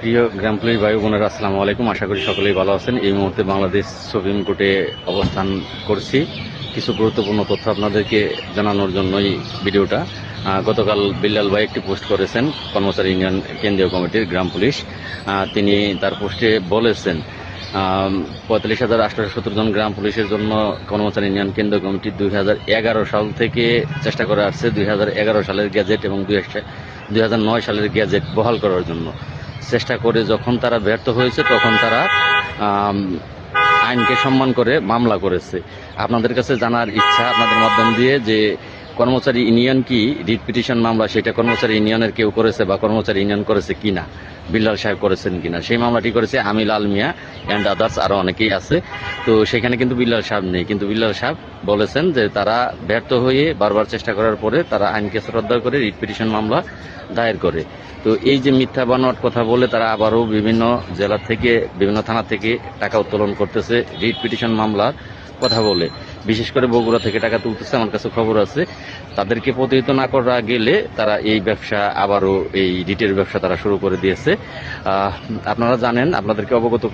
প্রিয় গ্রাম পুলিশ ভাই বোনেরা, আসসালামু আলাইকুম। আশা করি সকলেই ভালো আছেন। এই মুহূর্তে বাংলাদেশ সুপ্রিম কোর্টে অবস্থান করছি। কিছু গুরুত্বপূর্ণ তথ্য আপনাদেরকে জানানোর জন্যই ভিডিওটা। গতকাল বিল্লাল ভাই একটি পোস্ট করেছেন কর্মচারী ইউনিয়ন কেন্দ্রীয় কমিটির গ্রাম পুলিশ। তিনি তার পোস্টে বলেছেন পঁয়তাল্লিশ হাজার আটশো সত্তর জন গ্রাম পুলিশের জন্য কর্মচারী ইউনিয়ন কেন্দ্রীয় কমিটি দুই হাজার এগারো সাল থেকে চেষ্টা করে আসছে দুই হাজার এগারো সালের গ্যাজেট এবং দুই দুই হাজার নয় সালের গ্যাজেট বহাল করার জন্য। চেষ্টা করে যখন তারা ব্যর্থ হয়েছে, তখন তারা আইনকে সম্মান করে মামলা করেছে। আপনাদের কাছে জানার ইচ্ছা আপনাদের মাধ্যম দিয়ে যে কর্মচারী ইউনিয়ন কি, রিট পিটিশন মামলা, সেটা কর্মচারী ইউনিয়নের কেউ করেছে বা কর্মচারী ইউনিয়ন করেছে কিনা? বিল্লাল সাহেব করেছেন কিনা, সেই মামলাটি করেছে আমিল আল মিয়া অ্যান্ড আদার্স আরও অনেকেই আছে। তো সেখানে কিন্তু বিল্লাল সাহেব নেই, কিন্তু বিল্লাল সাহেব বলেছেন যে তারা ব্যর্থ হয়ে বারবার চেষ্টা করার পরে তারা আইনকে শ্রদ্ধা করে রিট পিটিশন মামলা দায়ের করে। তো এই যে মিথ্যা বানোয়াট কথা বলে তারা আবারও বিভিন্ন জেলা থেকে, বিভিন্ন থানা থেকে টাকা উত্তোলন করতেছে রিট পিটিশন মামলার। কথা বলে। বিশেষ করে বগুড়া থেকে টাকা তুলতেছে, আমার কাছে খবর আছে। তাদেরকে প্রতিহিত না করা গেলে তারা এই ব্যবসা আবারও, এই রিটের ব্যবসা তারা শুরু করে দিয়েছে। আপনারা জানেন, আপনাদেরকে অবগত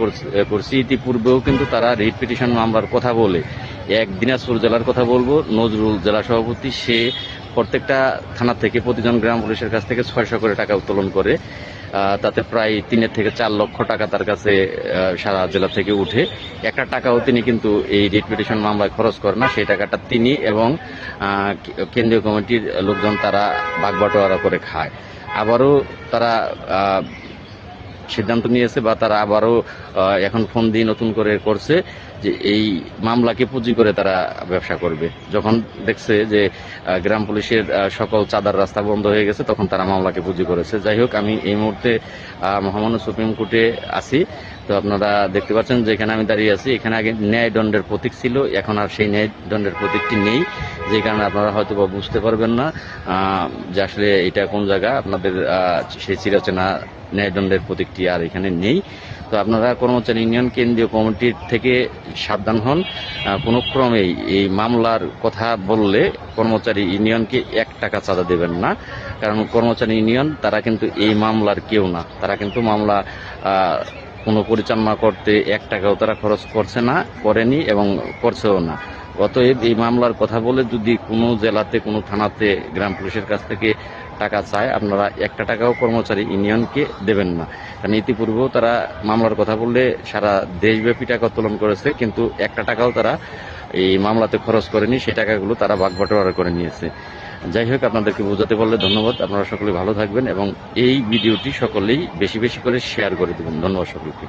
করছি- ইতিপূর্বেও কিন্তু তারা রিট পিটিশন মামলার কথা বলে। এক দিনাজপুর জেলার কথা বলব, নজরুল জেলা সভাপতি, সে প্রত্যেকটা থানা থেকে প্রতিজন গ্রাম পুলিশের কাছ থেকে ছয়শো করে টাকা উত্তোলন করে তাতে প্রায় তিনের থেকে চার লক্ষ টাকা তার কাছে সারা জেলা থেকে উঠে। একটা টাকাও তিনি কিন্তু এই রিট পিটিশন মামলায় খরচ করে না, সেই টাকাটা তিনি এবং কেন্দ্রীয় কমিটির লোকজন তারা বাগবাটোয়ারা করে খায়। আবারও তারা সিদ্ধান্ত নিয়েছে বা তারা আবারও এখন ফোন দিয়ে নতুন করে করছে যে এই মামলাকে পুঁজি করে তারা ব্যবসা করবে। যখন দেখছে যে গ্রাম পুলিশের সকল চাঁদার রাস্তা বন্ধ হয়ে গেছে, তখন তারা মামলাকে পুঁজি করেছে। যাই হোক, আমি এই মুহূর্তে মহামান্য সুপ্রিম কোর্টে আছি। তো আপনারা দেখতে পাচ্ছেন যে এখানে আমি দাঁড়িয়ে আছি। এখানে আগে ন্যায় দণ্ডের প্রতীক ছিল, এখন আর সেই ন্যায় দণ্ডের প্রতীকটি নেই। যে কারণে আপনারা হয়তো বুঝতে পারবেন না যে আসলে এটা কোন জায়গা, আপনাদের সেই চিরচেনা ন্যায়দণ্ডের প্রতীকটি আর এখানে নেই। তো আপনারা কর্মচারী ইউনিয়ন, কেন্দ্রীয় কমিটির থেকে সাবধান হন। কোনো ক্রমেই এই মামলার কথা বললে কর্মচারী ইউনিয়নকে এক টাকা চাঁদা দেবেন না। কারণ কর্মচারী ইউনিয়ন, তারা কিন্তু এই মামলার কেউ না। তারা কিন্তু মামলা কোনো পরিচালনা করতে এক টাকাও তারা খরচ করছে না, করেনি এবং করছেও না। অতএব এই মামলার কথা বলে যদি কোনো জেলাতে, কোনো থানাতে গ্রাম পুলিশের কাছ থেকে টাকা চায়, আপনারা একটা টাকাও কর্মচারী ইউনিয়নকে দেবেন না। কারণ ইতিপূর্বেও তারা মামলার কথা বললে সারা দেশব্যাপী টাকা উত্তোলন করেছে, কিন্তু একটা টাকাও তারা এই মামলাতে খরচ করেনি, সেই টাকাগুলো তারা বাগবাটোয়ারা করে নিয়েছে। যাই হোক, আপনাদেরকে বোঝাতে পারলে ধন্যবাদ। আপনারা সকলে ভালো থাকবেন এবং এই ভিডিওটি সকলেই বেশি বেশি করে শেয়ার করে দেবেন। ধন্যবাদ সকলকে।